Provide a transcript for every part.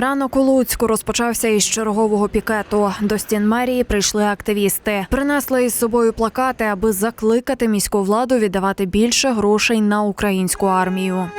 Ранок у Луцьку розпочався із чергового пікету. До стін мерії прийшли активісти. Принесли із собою плакати, аби закликати міську владу віддавати більше грошей на українську армію.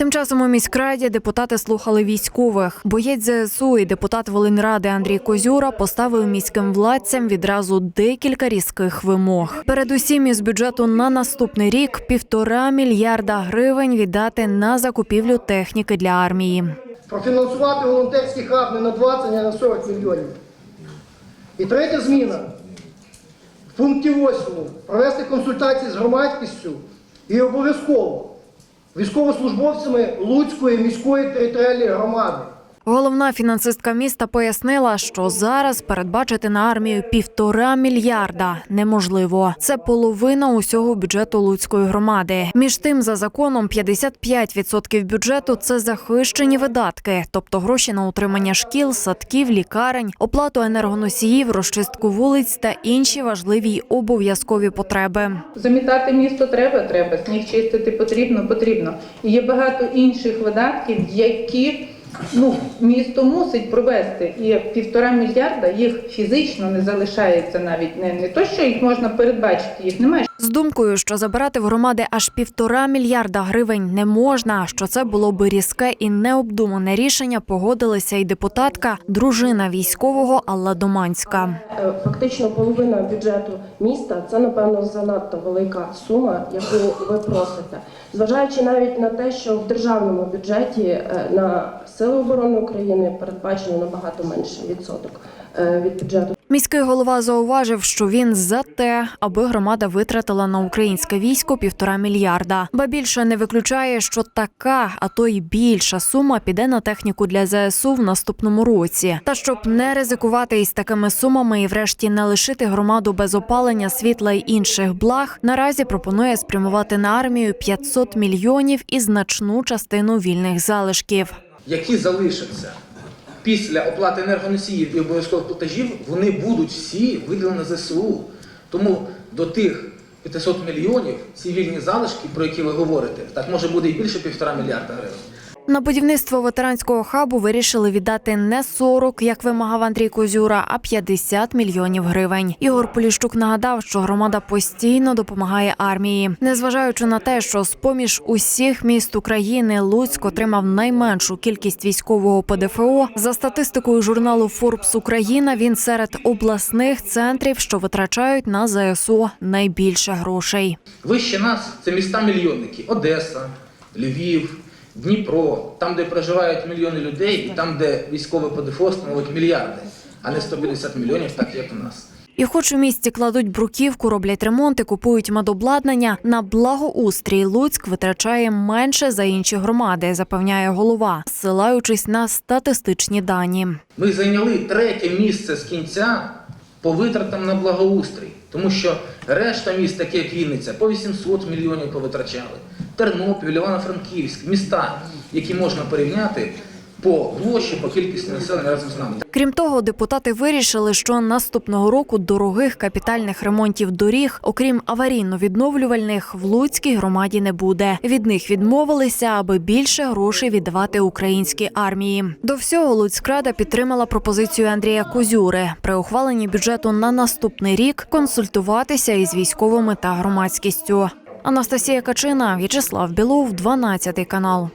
Тим часом у міськраді депутати слухали військових. Боєць ЗСУ і депутат Волинради Андрій Козюра поставив міським владцям відразу декілька різких вимог. Передусім із бюджету на наступний рік півтора мільярда гривень віддати на закупівлю техніки для армії. профінансувати волонтерський хаб не на 20, а на 40 мільйонів. І третя зміна. В пункті 8 провести консультації з громадськістю і обов'язково військовослужбовцями Луцької міської територіальної громади. Головна фінансистка міста пояснила, що зараз передбачити на армію півтора мільярда неможливо. Це половина усього бюджету Луцької громади. Між тим, за законом, 55% бюджету це захищені видатки, тобто гроші на утримання шкіл, садків, лікарень, оплату енергоносіїв, розчистку вулиць та інші важливі й обов'язкові потреби. Замітати місто треба, треба, сніг чистити потрібно, потрібно. І є багато інших видатків, які ну, місто мусить провести. І півтора мільярда їх фізично не залишається навіть не, не то, що їх можна передбачити, їх немає. Думкою, що забирати в громади аж півтора мільярда гривень не можна, що це було би різке і необдумане рішення, погодилася і депутатка, дружина військового Алла Доманська. Е, Фактично половина бюджету міста це напевно занадто велика сума, яку ви просите. Зважаючи навіть на те, що в державному бюджеті е, на Сили оборони України передбачено набагато менше відсоток е, від бюджету. Міський голова зауважив, що він за те, аби громада витратила на українське військо півтора мільярда. Ба більше не виключає, що така, а то й більша сума піде на техніку для ЗСУ в наступному році. Та щоб не ризикувати із такими сумами і, врешті, не лишити громаду без опалення, світла й інших благ, наразі пропонує спрямувати на армію 500 мільйонів і значну частину вільних залишків. які залишаться після оплати енергоносіїв і обов'язкових платежів, вони будуть всі виділені ЗСУ. Тому до тих 500 мільйонів ці вільні залишки, про які ви говорите, так може буде і більше півтора мільярда гривень. На будівництво ветеранського хабу вирішили віддати не 40, як вимагав Андрій Козюра, а 50 мільйонів гривень. Ігор Поліщук нагадав, що громада постійно допомагає армії, незважаючи на те, що з поміж усіх міст України Луцьк отримав найменшу кількість військового ПДФО. За статистикою журналу Forbes Україна він серед обласних центрів, що витрачають на ЗСУ найбільше грошей. Вище нас це міста-мільйонники Одеса, Львів, Дніпро, там, де проживають мільйони людей, і там, де військове ПДФО становить мільярди, а не 150 мільйонів, так як у нас. І хоч у місті кладуть бруківку, роблять ремонти, купують медобладнання, на благоустрій Луцьк витрачає менше за інші громади, запевняє голова, ссилаючись на статистичні дані. Ми зайняли третє місце з кінця по витратам на благоустрій, тому що решта міст, такі як Вінниця, по 800 мільйонів повитрачали. Тернопіль, Івано-Франківськ, міста, які можна порівняти по площі, по кількості населення разом з нами. Крім того, депутати вирішили, що наступного року дорогих капітальних ремонтів доріг, окрім аварійно-відновлювальних, в Луцькій громаді не буде. Від них відмовилися, аби більше грошей віддавати українській армії. До всього Луцькрада підтримала пропозицію Андрія Козюри при ухваленні бюджету на наступний рік консультуватися із військовими та громадськістю. Анастасія Качина, В'ячеслав Білов, 12 канал.